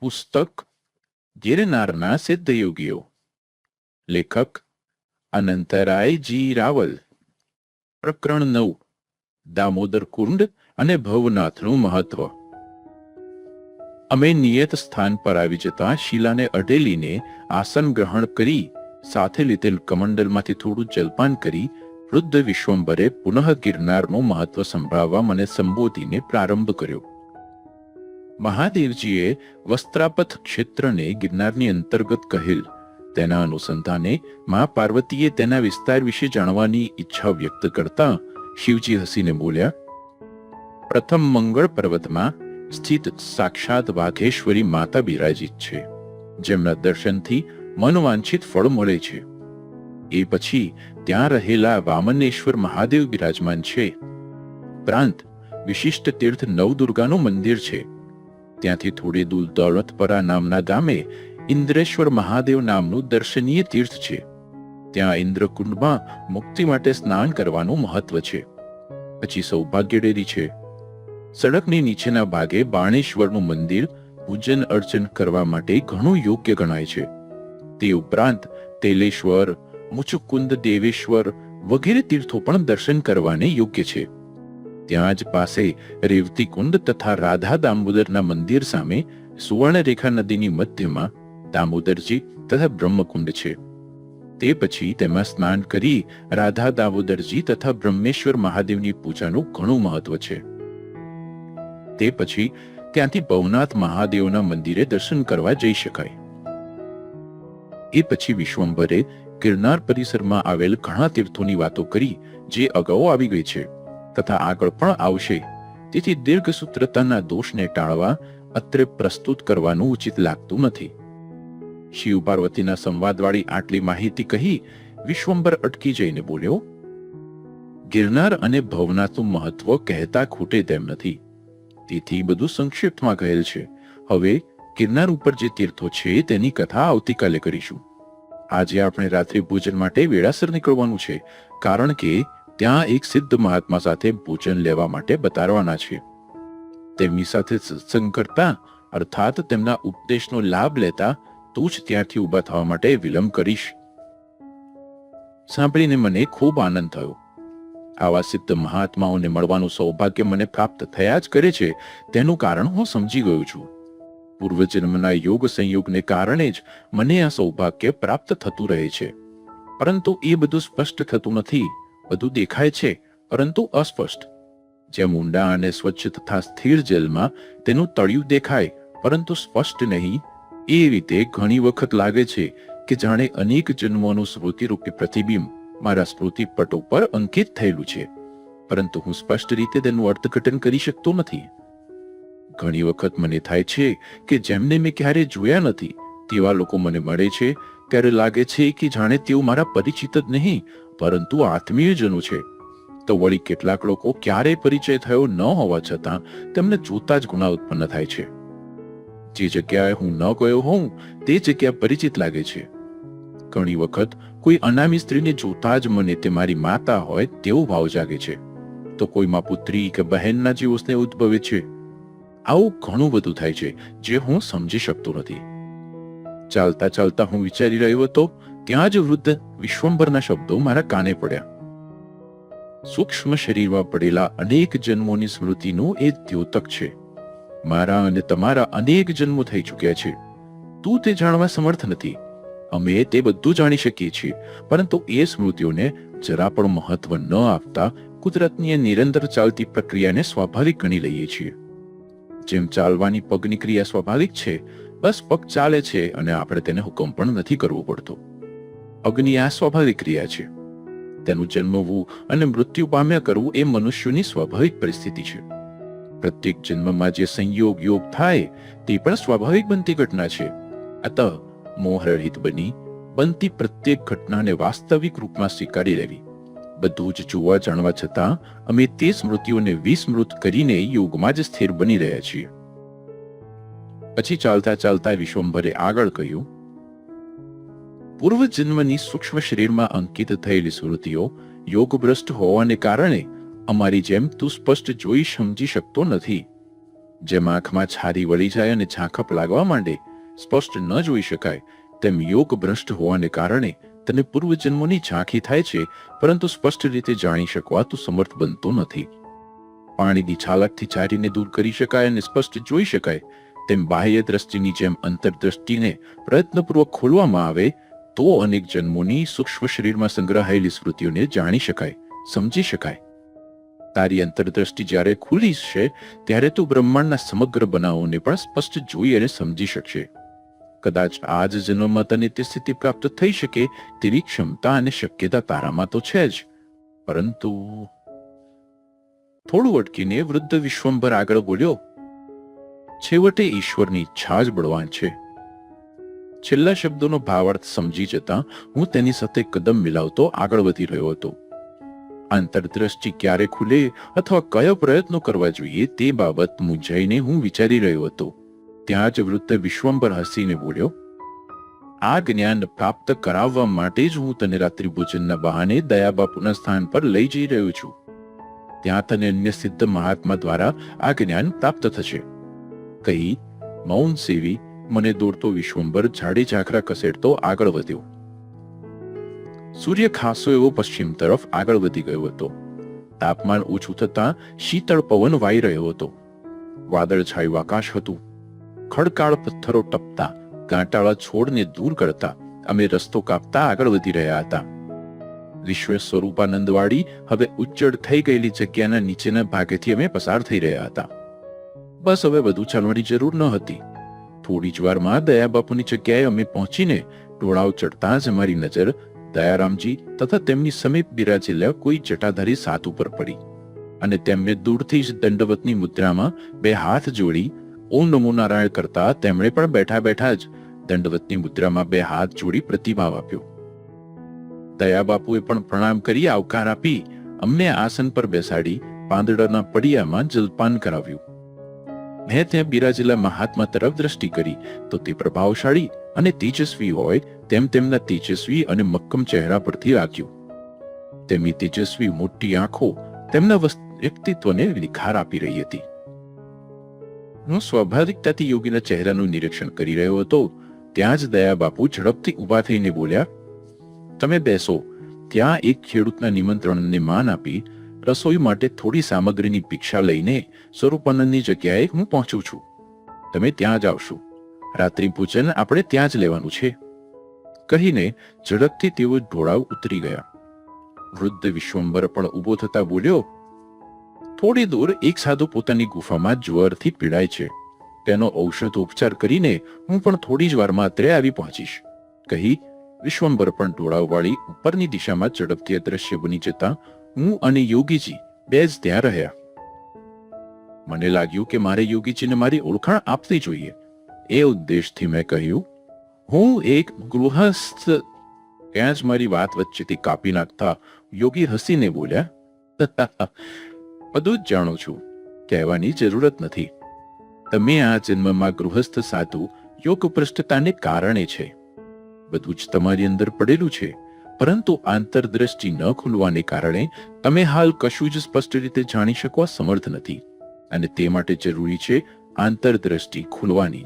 પુસ્તક ગિરનારના સિદ્ધયોગીઓ. લેખક અનંતરાયજી રાવલ. પ્રકરણ નવ, દામોદર કુંડ અને ભવનાથનું મહત્વ. અમે નિયત સ્થાન પર આવી જતા શીલાને અડેલીને આસન ગ્રહણ કરી, સાથે લીધેલ કમંડલમાંથી થોડું જલપાન કરી, વૃદ્ધ વિશ્વંભરે પુનઃ ગિરનારનું મહત્વ સંભળાવવા મને સંબોધીને પ્રારંભ કર્યો. મહાદેવજીએ વસ્ત્રાપથ ક્ષેત્રને ગિરનારની અંતર્ગત કહેલ. તેના અનુસંધાને મા પાર્વતીએ તેના વિસ્તાર વિશે જાણવાની ઈચ્છા વ્યક્ત કરતા શિવજી હસીને બોલ્યા, પ્રથમ મંગળ પર્વતમાં સ્થિત સાક્ષાત વાઘેશ્વરી માતા બિરાજિત છે. જેમના દર્શનથી મનવાંછિત ફળ મળે છે. એ પછી ત્યાં રહેલા વામનેશ્વર મહાદેવ બિરાજમાન છે. ઉપરાંત વિશિષ્ટ તીર્થ નવદુર્ગાનું મંદિર છે. ત્યાંથી થોડી દૂર દોલતપરા નામના ગામે ઇન્દ્રેશ્વર મહાદેવ નામનું દર્શનીય તીર્થ છે. ત્યાં ઇન્દ્રકુંડમાં મુક્તિ માટે સ્નાન કરવાનું મહત્વ છે. પછી સૌભાગ્ય ડેરી છે. સડકની નીચેના ભાગે બાણેશ્વરનું મંદિર પૂજન અર્ચન કરવા માટે ઘણું યોગ્ય ગણાય છે. તે ઉપરાંત તેલેશ્વર, મુચુકુંદ દેવેશ્વર વગેરે તીર્થો પણ દર્શન કરવાને યોગ્ય છે. ત્યાં જ પાસે રેવતી કુંડ તથા રાધા દામોદરના મંદિર સામે સુવર્ણરેખા નદીની મધ્યમાં દામોદરજી તથા બ્રહ્મકુંડ છે. તે પછી તેમાં સ્નાન કરી રાધા દામોદરજી તથા બ્રહ્મેશ્વર મહાદેવની પૂજાનું ઘણું મહત્વ છે. તે પછી ત્યાંથી ભવનાથ મહાદેવના મંદિરે દર્શન કરવા જઈ શકાય. એ પછી વિશ્વંભરે ગિરનાર પરિસરમાં આવેલ ઘણા તીર્થોની વાતો કરી જે અગાઉ આવી ગઈ છે. તથા આગળ પણ આવશે. તેથી દીર્ઘસૂત્રતાના દોષને ટાળવા અત્રે પ્રસ્તુત કરવાનું ઉચિત લાગતું નથી. શિવ પાર્વતીના સંવાદવાળી આટલી માહિતી કહી વિશ્વંબર અટકી જઈને બોલ્યો, ગિરનાર અને ભવનાથનું મહત્વ કહેતા ખૂટે તેમ નથી. તેથી બધું સંક્ષિપ્તમાં કહેલ છે. હવે ગિરનાર ઉપર જે તીર્થો છે તેની કથા આવતીકાલે કરીશું. આજે આપણે રાત્રિ ભોજન માટે વેળાસર નીકળવાનું છે, કારણ કે ત્યાં એક સિદ્ધ મહાત્મા સાથે ભોજન લેવા માટે બતાડવાના છે. તેમની સાથે સત્સંગ કરતા, અર્થાત તેમના ઉપદેશનો લાભ લેતા, તું જ ત્યાંથી ઊભા થવા માટે વિલંબ કરીશ. સાંભળીને મને ખૂબ આનંદ થયો. આવા સિદ્ધ મહાત્માઓને મળવાનું સૌભાગ્ય મને પ્રાપ્ત થયા જ કરે છે, તેનું કારણ હું સમજી ગયો છું. પૂર્વજન્મના યોગ સંયોગને કારણે જ મને આ સૌભાગ્ય પ્રાપ્ત થતું રહે છે. પરંતુ એ બધું સ્પષ્ટ થતું નથી. બધું દેખાય છે, પરંતુ અસ્પષ્ટ. જેમ ઊંડા અને સ્વચ્છ તથા સ્થિર જેલમાં તેનું તળિયું દેખાય, પરંતુ સ્પષ્ટ નહીં. એ રીતે ઘણી વખત લાગે છે કે જાણે અનેક જન્મોનું સ્મૃતિરૂપી પ્રતિબિંબ મારા સ્મૃતિ પટ અંકિત થયેલું છે. પરંતુ હું સ્પષ્ટ રીતે તેનું અર્થઘટન કરી શકતો નથી. ઘણી વખત મને થાય છે કે જેમને મેં ક્યારે જોયા નથી, તેવા લોકો મને મળે છે, ત્યારે લાગે છે કે જાણે તેઓ મારા પરિચિત જ નહીં પરંતુ આત્મીયજનો છે. તો વળી કેટલાક લોકો ક્યારેય પરિચય થયો ન હોવા છતાં તેમને જોતા જ ગુના ઉત્પન્ન થાય છે. જે જગ્યાએ હું ન ગયો હોઉં, તે જગ્યા પરિચિત લાગે છે. ઘણી વખત કોઈ અનામી સ્ત્રીને જોતા જ મને તે મારી માતા હોય તેવો ભાવ જાગે છે. તો કોઈમાં પુત્રી કે બહેનના જેવો સ્નેહ ઉદ્ભવે છે, આવું ઘણું બધું થાય છે જે હું સમજી શકતો નથી. ચાલતા ચાલતા હું વિચારી રહ્યો હતો ત્યાં જ વૃદ્ધ વિશ્વંભરના શબ્દો મારા કાને પડ્યા. સૂક્ષ્મ શરીરમાં પડેલા અનેક જન્મોની સ્મૃતિનું એ દ્યોતક છે. મારા અને તમારા અનેક જન્મો થઈ ચૂક્યા છે. તું તે જાણવા સમર્થ નથી. અમે તે બધું જાણી શકીએ છીએ, પરંતુ એ સ્મૃતિઓને જરા પણ મહત્વ ન આપતા કુદરતની એ નિરંતર ચાલતી પ્રક્રિયાને સ્વાભાવિક ગણી લઈએ છીએ. જેમ ચાલવાની પગની ક્રિયા સ્વાભાવિક છે, બસ પગ ચાલે છે અને આપણે તેને હુકમ પણ નથી કરવો પડતો. અગ્નિ આ સ્વાભાવિક ક્રિયા છે. તેનું જન્મવું અને મૃત્યુ પામ્યા કરવું એ મનુષ્યની સ્વાભાવિક પરિસ્થિતિ છે. પ્રત્યેક જન્મમાં જે સંયોગ, યોગ થાય, તે પણ સ્વાભાવિક બનતી ઘટના છે. અત મોહરહિત બની, બનતી પ્રત્યેક ઘટનાને વાસ્તવિક રૂપમાં સ્વીકારી લેવી. બધું જ જોવા જાણવા છતાં અમે તે સ્મૃતિઓને વિસ્મૃત કરીને યોગમાં જ સ્થિર બની રહ્યા છીએ. પછી ચાલતા ચાલતા વિશ્વંભરે આગળ કહ્યું પૂર્વ જન્મની સૂક્ષ્મ શરીરમાં અંકિત થયેલી સ્મૃતિઓ યોગભ્રષ્ટ હોવાને કારણે અમારી જેમ તું સ્પષ્ટ જોઈ સમજી શકતો નથી. જેમ આંખમાં છારી વળી જાય અને ઝાંખપ લાગવા માંડે, સ્પષ્ટ ન જોઈ શકાય, તેમ યોગ ભ્રષ્ટ હોવાને કારણે તને પૂર્વજન્મોની ઝાંખી થાય છે, પરંતુ સ્પષ્ટ રીતે જાણી શકવા તું સમર્થ બનતો નથી. પાણીની છાલકથી ચારીને દૂર કરી શકાય અને સ્પષ્ટ જોઈ શકાય, તેમ બાહ્ય દ્રષ્ટિની જેમ અંતરદ્રષ્ટિને પ્રયત્નપૂર્વક ખોલવામાં આવે તો અનેક જન્મોની સૂક્ષ્મ શરીરમાં સંગ્રહાયેલી સ્મૃતિઓને જાણી શકાય, સમજી શકાય. તારી અંતરદ્રષ્ટિ જ્યારે ખુલી છે ત્યારે તું બ્રહ્માંડના સમગ્ર બનાવોને પણ સ્પષ્ટ જોઈ અને સમજી શકશે. કદાચ આ જ જન્મમાં તને તે સ્થિતિ પ્રાપ્ત થઈ શકે, તેવી ક્ષમતા અને શક્યતા તારામાં તો છે જ. પરંતુ થોડું અટકીને વૃદ્ધ વિશ્વંભર આગળ બોલ્યો, છેવટે ઈશ્વરની ઈચ્છા જ બળવાન છે. છેલ્લા શબ્દોનો ભાવાર્થ સમજી જતા હું તેની સાથે કદમ મિલાવતો આગળ વધી રહ્યો હતો. આંતરદ્રષ્ટિ ક્યારે ખુલે અથવા કયો પ્રયત્નો કરવા જોઈએ તે બાબત મૂંઝાઈને હું વિચારી રહ્યો હતો. ત્યાં જ વૃદ્ધ વિશ્વંભર હસીને બોલ્યો, આ જ્ઞાન પ્રાપ્ત કરાવવા માટે જ હું તને રાત્રિ ભોજનના બહાને દયાબાપુના સ્થાન પર લઈ જઈ રહ્યો છું. ત્યાં તને અન્ય સિદ્ધ મહાત્મા દ્વારા આ જ્ઞાન પ્રાપ્ત થશે. કહી, મૌન સેવી મને દોડતો વિશ્વંભર ઝાડી ઝાખરા કસેડતો આગળ વધ્યો. સૂર્ય ખાસો એવો પશ્ચિમ તરફ આગળ વધી ગયો હતો. તાપમાન ઓછું થતાં શીતળ પવન વાઈ રહ્યો હતો. વાદળ છાયું આકાશ હતું. ખડકાળ પથ્થરો ટપતા કાંટાળા છોડને દૂર કરતા અમે રસ્તો કાપતા આગળ વધી રહ્યા હતા. વિશ્વ સ્વરૂપાનંદવાળી હવે ઉચ્ચડ થઈ ગયેલી જગ્યાના નીચેના ભાગેથી અમે પસાર થઈ રહ્યા હતા. બસ હવે વધુ ચાલવાની જરૂર ન હતી. થોડી જ વારમાં દયાબાપુની જગ્યાએ અમે પહોંચીને ટોળાવ ચડતા જ અમારી નજર દયારામજી તથા તેમની સમીપ બિરાજેલા કોઈ જટાધારી સાત ઉપર પડી. અને તેમને દૂરથી જ દંડવતની મુદ્રામાં બે હાથ જોડી ઓમ નમો નારાયણ કરતા તેમણે પણ બેઠા બેઠા જ દંડવતની મુદ્રામાં બે હાથ જોડી પ્રતિભાવ આપ્યો. દયાબાપુએ પણ પ્રણામ કરી આવકાર આપી અમને આસન પર બેસાડી પાંદડાના પડિયામાં જલપાન કરાવ્યું. મેં ત્યાં બિરાજેલા મહાત્મા તરફ દ્રષ્ટિ કરી, તો તે પ્રભાવશાળી અને તેજસ્વી હોય તેમ તેમના તેજસ્વી અને મક્કમ ચહેરા પરથી લાગ્યું. તેમની તેજસ્વી મોટી આંખો તેમના વ્યક્તિત્વને નિખાર આપી રહી હતી. હું સ્વાભાવિકતાથી યોગીના ચહેરાનું નિરીક્ષણ કરી રહ્યો હતો, ત્યાં જ દયા બાપુ ઝડપથી ઊભા થઈને બોલ્યા, તમે બેસો, ત્યાં એક ખેડૂતના નિમંત્રણને માન આપી રસોઈ માટે થોડી સામગ્રીની ભિક્ષા લઈને સ્વરૂપાનંદની જગ્યાએ હું પહોંચું છું. તમે ત્યાં જ આવશો. રાત્રિ પૂજન આપણે ત્યાં જ લેવાનું છે. કહીને ઝડપથી તેઓ ઢોળાવ ઉતરી ગયા. વૃદ્ધ વિશ્વંબર પણ ઊભો થતા બોલ્યો, થોડી દૂર એક સાધુ પોતાની ગુફામાં જ્વરથી પીડાય છે. તેનો ઔષધ ઉપચાર કરીને હું પણ થોડી જ વારમાં અત્રે આવી પહોંચીશ. કહી વિશ્વંભર પણ ઢોળાવવાળી ઉપરની દિશામાં ઝડપથી અદ્રશ્ય બની જતા હું અને યોગીજી બે જ ત્યાં રહ્યા. મને લાગ્યું કે મારે યોગીજીને મારી ઓળખાણ આપવી જોઈએ. એ ઉદ્દેશથી મેં કહ્યું, હું એક ગૃહસ્થ. ત્યાં જ મારી વાત વચ્ચેથી કાપી નાખતા યોગી હસીને બોલ્યા બધું જ જાણું છું. કહેવાની જરૂરત નથી. તમે આ જન્મમાં ગૃહસ્થ સાધુ યોગ પૃષ્ઠતાને કારણે છે. બધું જ તમારી અંદર પડેલું છે. પરંતુ આંતરદ્રષ્ટિ ન ખુલવાને કારણે તમે હાલ કશું જ સ્પષ્ટ રીતે જાણી શકવા સમર્થ નથી. અને તે માટે જરૂરી છે આંતરદ્રષ્ટિ ખુલવાની.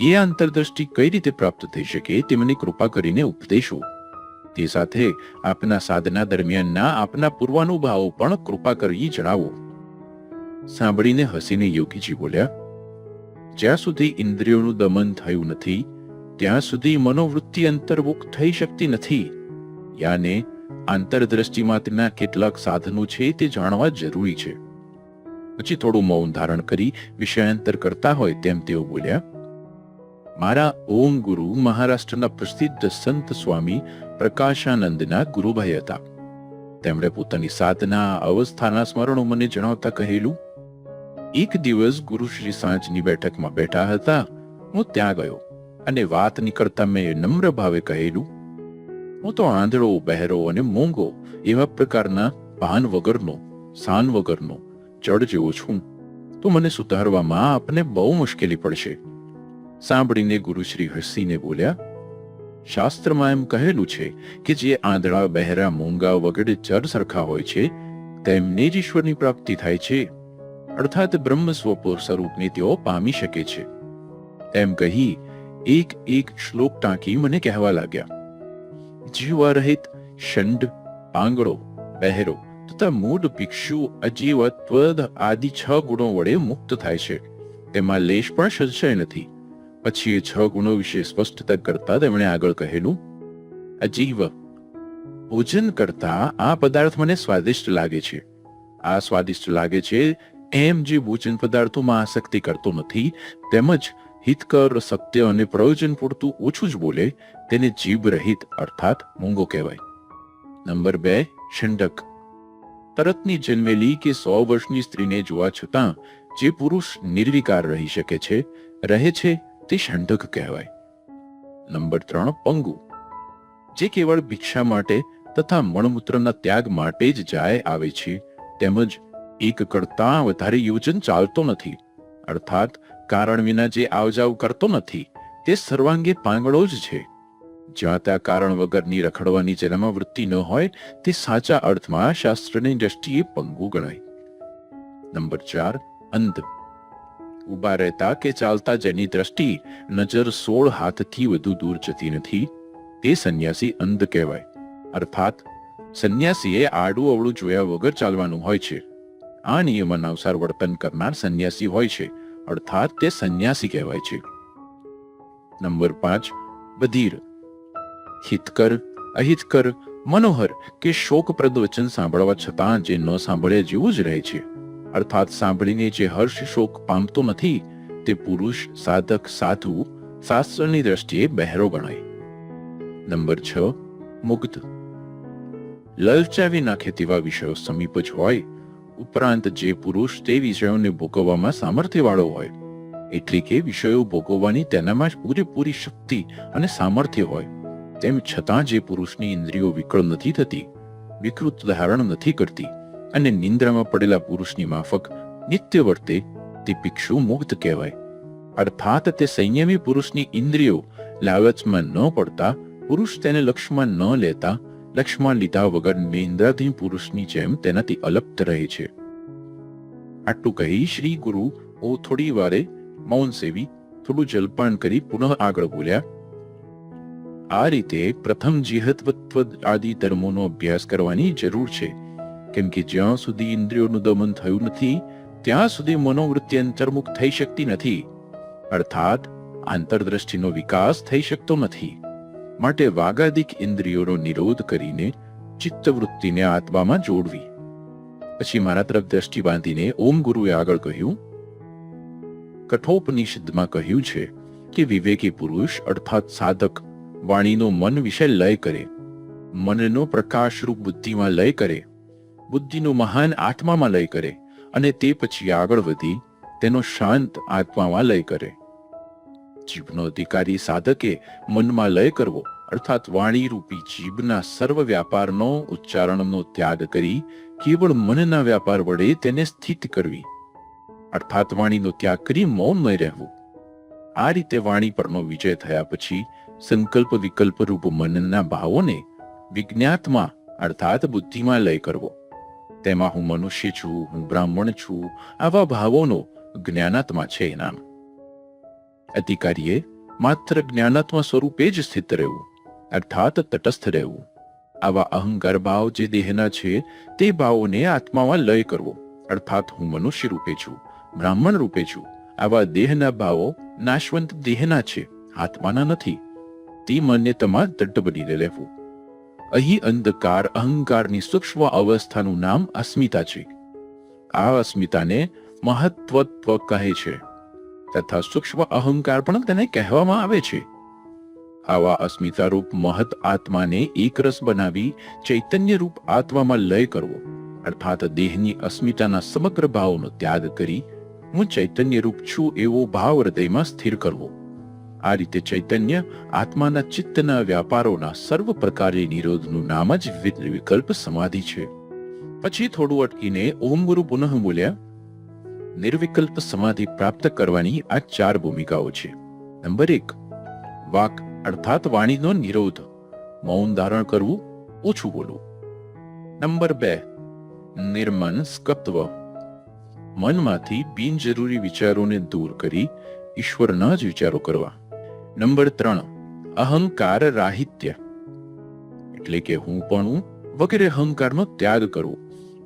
એ આંતરદ્રષ્ટિ કઈ રીતે પ્રાપ્ત થઈ શકે તે મને કૃપા કરીને ઉપદેશો. તે સાથે આપના સાધના દરમિયાનના આપના પૂર્વાનુભાવો પણ કૃપા કરી જણાવો. સાંભળીને હસીને યોગીજી બોલ્યા, જ્યાં સુધી ઇન્દ્રિયોનું દમન થયું નથી ત્યાં સુધી મનોવૃત્તિ અંતર્મુખ થઈ શકતી નથી. યાને આંતરદ્રષ્ટિમાં તેના કેટલાક સાધનો છે તે જાણવા જરૂરી છે. પછી થોડું મૌન ધારણ કરી વિષયાંતર કરતા હોય તેમ તેઓ બોલ્યા, મારા ઓમ ગુરુ મહારાષ્ટ્રના પ્રસિદ્ધ સંત સ્વામી પ્રકાશાનંદના ગુરુભાઈ હતા. તેમણે પોતાની સાધના, અવસ્થાના સ્મરણો મને જણાવતા કહેલું, એક દિવસ ગુરુશ્રી સાંજની બેઠકમાં બેઠા હતા, હું ત્યાં ગયો. અને વાત નીકળતા મેં નમ્ર ભાવે કહેલું. હું તો આંધળો, બહેરો અને મોંઘો એવા પ્રકારના પાન વગરનો, સાન વગરનો જડ જેવો છું. તો મને સુધારવામાં આપને બહુ મુશ્કેલી પડશે. સાંભળીને ગુરુશ્રી હસીને બોલ્યા, શાસ્ત્રમાં એમ કહેલું છે કે જે આંધળા, બહેરા મૂંગા વગેરે જડ સરખા હોય છે, તેમને જ ઈશ્વરની પ્રાપ્તિ થાય છે. અર્થાત બ્રહ્મ સ્વપુર સ્વરૂપને તેઓ પામી શકે છે. એમ કહી એક એક શ્લોક ટાંકી મને કહેવા લાગ્યા જીવા રહિત શંડ પાંગડો બહેરો તથા મૂળ ભિક્ષુ અજીવ ત્વદ આદિ છ ગુણો વડે મુક્ત થાય છે તેમાં લેશ પણ સંશય નથી પછી એ છ ગુણો વિશે સ્પષ્ટતા કરતા તેમણે આગળ કહેલું અજીવ ભોજન કરતા આ પદાર્થ મને સ્વાદિષ્ટ લાગે છે આ સ્વાદિષ્ટ લાગે છે એમ જે ભોજન પદાર્થોમાં આસક્તિ કરતો નથી તેમજ હિતકર, સત્ય અને પ્રયોજન પૂરતું ઓછું જ બોલે તેને જીભ અર્થાત મૂંગો કહેવાય. નંબર બે, ષંડક. તરતની જન્મેલી કે સો વર્ષની સ્ત્રીને જોવા છતાં જે પુરુષ નિર્વિકાર રહી શકે છે, રહે છે તે ષંડક કહેવાય. નંબર ત્રણ, પંગુ. જે કેવળ ભિક્ષા માટે તથા મળમૂત્રના ત્યાગ માટે જ જાય આવે છે, તેમજ એક કરતા વધારે યોજન ચાલતો નથી, અર્થાત કારણ વિના જે આવજાવ કરતો નથી, તે સર્વાંગે પાંગળો જ છે. જ્યાં ત્યાં કારણ વગરની રખડવાની જેનામાં વૃત્તિ ન હોય, તે સાચા અર્થમાં શાસ્ત્રની દ્રષ્ટિએ પંગુ ગણાય. નંબર ચાર, અંધ. ઊભા રહેતા કે ચાલતા જેની દ્રષ્ટિ નજર સોળ હાથથી વધુ દૂર જતી નથી, તે સંન્યાસી અંધ કહેવાય. અર્થાત, સંન્યાસીએ આડું અવળું જોયા વગર ચાલવાનું હોય છે. આ નિયમ અનુસાર વર્તન કરનાર સંન્યાસી હોય છે. અર્થાત તે સંન્યાસી કહેવાય છે. નંબર પાંચ, બધીર. હિતકર, અહિતકર, મનોહર કે શોકપ્રદ વચન સાંભળવા છતાં જે ન સાંભળ્યા જેવું જ રહે છે. અર્થાત સાંભળીને જે હર્ષ શોક પામતો નથી, તે પુરુષ, સાધક, સાધુ, શાસ્ત્રની દ્રષ્ટિએ બહેરો ગણાય. નંબર છ મુગ્ધ લલચાવી નાખે તેવા વિષયો સમીપ જ હોય ઉપરાંત જે પુરુષ તે વિષયોને ભોગવવામાં સામર્થ્યવાળો હોય, એટલે કે વિષયો ભોગવવાની તેનામાં પૂરેપૂરી શક્તિ અને સામર્થ્ય હોય, તેમ છતાં જે પુરુષની ઇન્દ્રિયો વિકળ નથી થતી, વિકૃત ધારણ નથી કરતી અને નિંદ્રામાં પડેલા પુરુષની માફક નિત્ય વર્તે તે ભિક્ષુ મુક્ત કહેવાય. અર્થાત તે સંયમી પુરુષની ઇન્દ્રિયો લાલચમાં ન પડતા, પુરુષ તેને લક્ષ્યમાં ન લેતા લક્ષ્યમાં લીધા વગર નિંદ્રાધીન પુરુષની જેમ તેનાથી અલપ્ત રહે છે. આટલું કહી શ્રી ગુરુ ઓ થોડી વારે મૌન સેવી, થોડું જલપાન કરી પુનઃ આગળ બોલ્યા. આ રીતે પ્રથમ જીહત્વત્વ આદિ ધર્મોનો અભ્યાસ કરવાની જરૂર છે. કેમ કે જ્યાં સુધી ઇન્દ્રિયોનું દમન થયું નથી, ત્યાં સુધી મનોવૃત્તિ અંતર્મુખ થઈ શકતી નથી. અર્થાત, આંતરદ્રષ્ટિનો વિકાસ થઈ શકતો નથી. માટે વાગાદિક ઇન્દ્રિયોનો નિરોધ કરીને ચિત્તવૃત્તિને આત્મામાં જોડવી. પછી મારા તરફ દ્રષ્ટિ બાંધીને ઓમ ગુરુએ આગળ કહ્યું, કઠોપનિષદમાં કહ્યું છે કે વિવેકી પુરુષ અર્થાત સાધક વાણીનો મન વિશે લય કરે, મનનો પ્રકાશરૂપ બુદ્ધિમાં લય કરે, બુદ્ધિનો મહાન આત્મામાં લય કરે અને તે પછી આગળ વધી તેનો શાંત આત્મામાં લય કરે. જીભનો અધિકારી સાધકે મનમાં લય કરવો, અર્થાત વાણી રૂપી જીભના સર્વ વ્યાપારનો ઉચ્ચારણનો ત્યાગ કરી કેવળ મનના વ્યાપાર વડે તેને સ્થિત કરવી. અર્થાત વાણીનો ત્યાગ કરી મૌનમય રહેવું. આ રીતે વાણી પરનો વિજય થયા પછી સંકલ્પ વિકલ્પ રૂપ મનના ભાવોને વિજ્ઞાતમાં, અર્થાત બુદ્ધિમાં લય કરવો. તેમાં હું મનુષ્ય છું, હું બ્રાહ્મણ છું, આવા ભાવોનો જ્ઞાનાત્મા છે નામ અધિકારીએ માત્ર જ્ઞાનાત્મા સ્વરૂપે જ સ્થિત રહેવું, અર્થાત તટસ્થ રહેવું. આવા અહંકાર ભાવ જે દેહના છે, તે ભાવોને આત્મામાં લય કરવો, અર્થાત હું મનુષ્ય રૂપે છું, બ્રાહ્મણ રૂપે છું, આવા દેહના ભાવો નાશવંત દેહના છે, આત્માના નથી. તે માન્યતામાં દઢ બનીને રહેવું. અહીં અંધકાર, અહંકારની સૂક્ષ્મ અવસ્થાનું નામ અસ્મિતા છે. આ અસ્મિતાને મહત્વત્વ કહે છે. તથા સૂક્ષ્મ અહંકાર પણ તેને કહેવામાં આવે છે. આવા અસ્મિતા રૂપ મહત આત્માને એકરસ બનાવી ચૈતન્ય રૂપ આત્મામાં લય કરવો, અર્થાત દેહની અસ્મિતાના સમગ્ર ભાવનો ત્યાગ કરી હું ચૈતન્ય રૂપ છું એવો ભાવ હૃદયમાં સ્થિર કરવો. આ રીતે ચૈતન્ય આત્માના ચિત્તના વ્યાપારોના સર્વ પ્રકારે નિરોધનું નામ જ વિકલ્પ સમાધિ છે. પછી થોડું અટકીને ઓમ ગુરુ પુનઃ બોલ્યા નિર્વિકલ્પ સમાધિ પ્રાપ્ત કરવાની આ ચાર ભૂમિકાઓ છે. નંબર એક, વાક અર્થાત વાણીનો નિરોધ, મૌન ધારણ કરવું, ઓછું બોલવું. નંબર બે નિર્મન સ્કત્વ મનમાંથી બિનજરૂરી વિચારોને દૂર કરી ઈશ્વરના જ વિચારો કરવા. નંબર ત્રણ, અહંકાર રાહિત્ય, એટલે કે હું પણ વગેરે અહંકારનો ત્યાગ કરવો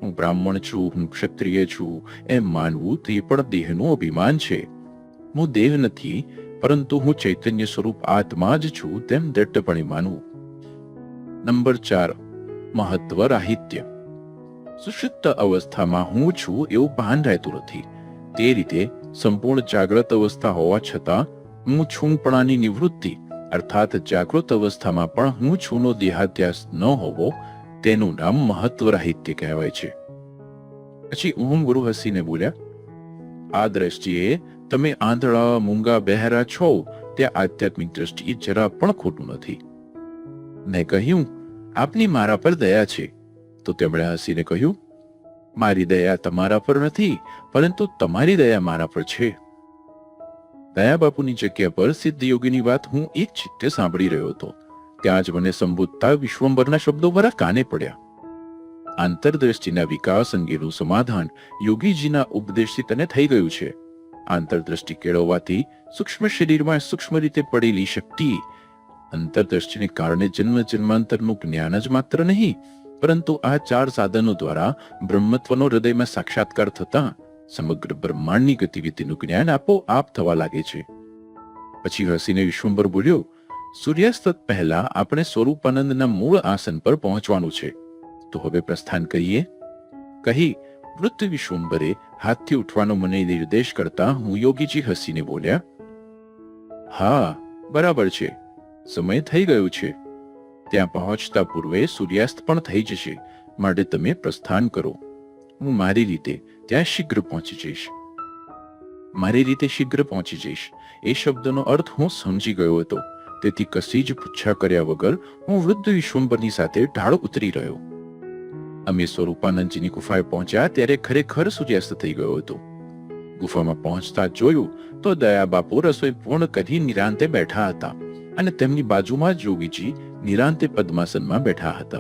હું બ્રાહ્મણ છું, હું ક્ષત્રિય છું, એમ માનવું તે પણ દેહનું અભિમાન છે. હું દેહ નથી, પરંતુ હું ચૈતન્ય સ્વરૂપ આત્મા જ છું તેમ દ્રઢપણે માનવું નંબર ચાર મહત્વ રાહિત્ય સુષિપ્ત અવસ્થામાં હું છું એવું ભાન રહેતું નથી. તે રીતે સંપૂર્ણ જાગ્રત અવસ્થા હોવા છતાં હું છુંપણાની નિવૃત્તિ, અર્થાત જાગૃત અવસ્થામાં પણ હું છૂનો દેહાત્યાસ ન હોવો તેનું નામ મહત્વ રાહિત્ય કહેવાય છે. પછી ઓમ ગુરુ હસીને બોલ્યા આ દ્રષ્ટિએ તમે આંધળા, મૂંગા, બહેરા છો તે આધ્યાત્મિક દ્રષ્ટિએ જરા પણ ખોટું નથી. મેં કહ્યું, આપની મારા પર દયા છે. તો તેમણે હસીને કહ્યું, મારી દયા તમારા પર નથી, પરંતુ તમારી દયા મારા પર છે. દયા બાપુની જગ્યા પર સિદ્ધ યોગીની વાત હું એક ચિત્તે સાંભળી રહ્યો હતો. ત્યાં જ મને સંબોધતા વિશ્વંભરના શબ્દો મારા કાને પડ્યા. આંતરદ્રષ્ટિના વિકાસ અંગેનું સમાધાન યોગીજીના ઉપદેશથી તને થઈ ગયું છે. આંતરદ્રષ્ટિ કેળવવાથી સૂક્ષ્મ શરીરમાં સૂક્ષ્મ રીતે પડેલી શક્તિ અંતરદ્રષ્ટિને કારણે જન્મ જન્માંતરનું જ્ઞાન જ માત્ર નહીં, પરંતુ આ ચાર સાધનો દ્વારા બ્રહ્મત્વનો હૃદયમાં સાક્ષાત્કાર થતા સમગ્ર બ્રહ્માંડની ગતિવિધિનું જ્ઞાન આપોઆપ થવા લાગે છે. પછી હસીને વિશ્વંભર બોલ્યો સૂર્યાસ્ત પહેલા આપણે સ્વરૂપાનંદના મૂળ આસન પર પહોંચવાનું છે. તો હવે પ્રસ્થાન કરીએ. કહી વૃદ્ધ વિશ્વંભરે હાથથી ઉઠવાનો મને નિર્દેશ કરતા હું યોગીજી હસીને બોલ્યા, હા, બરાબર છે. સમય થઈ ગયો છે. ત્યાં પહોંચતા પૂર્વે સૂર્યાસ્ત પણ થઈ જશે. માટે તમે પ્રસ્થાન કરો. હું મારી રીતે ત્યાં શીઘ્ર પહોંચી જઈશ. મારી રીતે શીઘ્ર પહોંચી જઈશ? એ શબ્દનો અર્થ હું સમજી ગયો હતો. તેથી કશી જ પૂછા કર્યા વગર હું વૃદ્ધ વિશ્વંભરની સાથે ઢાળ ઉતરી રહ્યો. અમે સ્વરૂપાનંદજીની ગુફાએ પહોંચ્યા ત્યારે ખરેખર સૂર્યાસ્ત થઈ ગયો હતો. ગુફામાં પહોંચતા જોયું તો દયા બાપુ રસોઈ પૂર્ણ કરી નિરાંતે બેઠા હતા અને તેમની બાજુમાં જોગીજી નિરાંતે પદ્માસનમાં બેઠા હતા.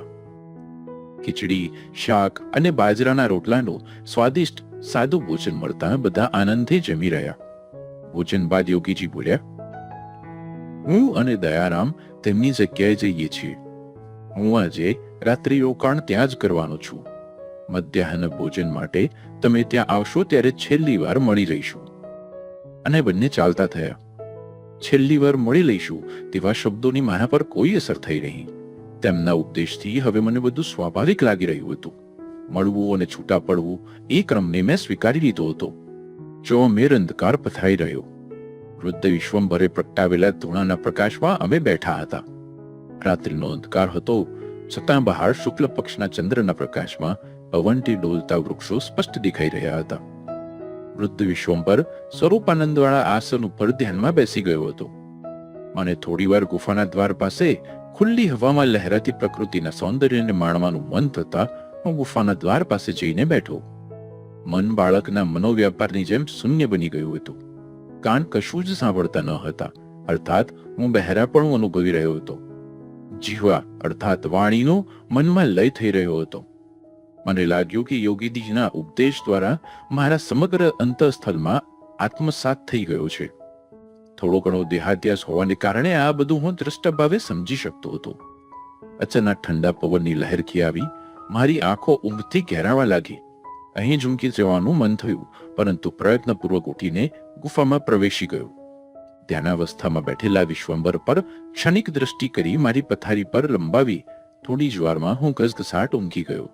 ખીચડી, શાક અને બાજરાના રોટલાનું સ્વાદિષ્ટ સાદું ભોજન મળતા બધા આનંદથી જમી રહ્યા. ભોજન બાદ યોગીજી બોલ્યા હું અને દયારામ તેમની જગ્યાએ જઈએ છીએ. હું આજે રાત્રિ રોકાણ ત્યાં જ કરવાનો છું. મધ્યાહન ભોજન માટે તમે ત્યાં આવશો ત્યારે છેલ્લી વાર મળી રહીશું. અને બંને ચાલતા થયા. છેલ્લી વાર મળી લઈશું તેવા શબ્દોની મારા પર કોઈ અસર થઈ નહીં. તેમના ઉપદેશથી હવે મને બધું સ્વાભાવિક લાગી રહ્યું હતું. મળવું અને છૂટા પડવું એ ક્રમને મેં સ્વીકારી લીધો હતો. ચોમેર અંધકાર પથાઈ રહ્યો વૃદ્ધ વિશ્વંભરે પ્રગટાવેલા ધૂણાના પ્રકાશમાં અમે બેઠા હતા. રાત્રિનો અંધકાર હતો. છતાં બહાર શુક્લ પક્ષના ચંદ્રના પ્રકાશમાં પવનથી ડોલતા વૃક્ષો સ્પષ્ટ દેખાઈ રહ્યા હતા. વૃદ્ધ વિશ્વંભર સ્વરૂપાનંદવાળા આસન ઉપર ધ્યાનમાં બેસી ગયો હતો. અને થોડીવાર ગુફાના દ્વાર પાસે ખુલ્લી હવામાં લહેરાતી પ્રકૃતિના સૌંદર્યને માણવાનું મન થતા હું ગુફાના દ્વાર પાસે જઈને બેઠો. મન બાળકના મનોવ્યાપારની જેમ શૂન્ય બની ગયું હતું. કાન કશું જ સાંભળતા ન હતા. અર્થાત, હું બહેરાપણું અનુભવી રહ્યો હતો. જીવા અર્થાત વાણીનો મનમાં લય થઈ રહ્યો હતો. મને લાગ્યું કે યોગીજીના ઉપદેશ દ્વારા મારા સમગ્ર અંતઃસ્થળમાં આત્મસાત થઈ ગયો છે. થોડો ઘણો દેહાત્યાસ હોવાને કારણે આ બધું હું દ્રષ્ટ ભાવે સમજી શકતો હતો. અચાનક ઠંડા પવનની લહેરખી આવી. મારી આંખો ઊંઘથી ઘેરાવા લાગી. અહીં ઝૂંકી જવાનું મન થયું. પરંતુ પ્રયત્નપૂર્વક ઉઠીને ગુફામાં પ્રવેશી ગયો. ધ્યાનાવસ્થામાં બેઠેલા વિશ્વંબર પર ક્ષણિક દ્રષ્ટિ કરી મારી પથારી પર લંબાવી થોડી જ વારમાં હું ઘસઘસાટ ઊંઘી ગયો.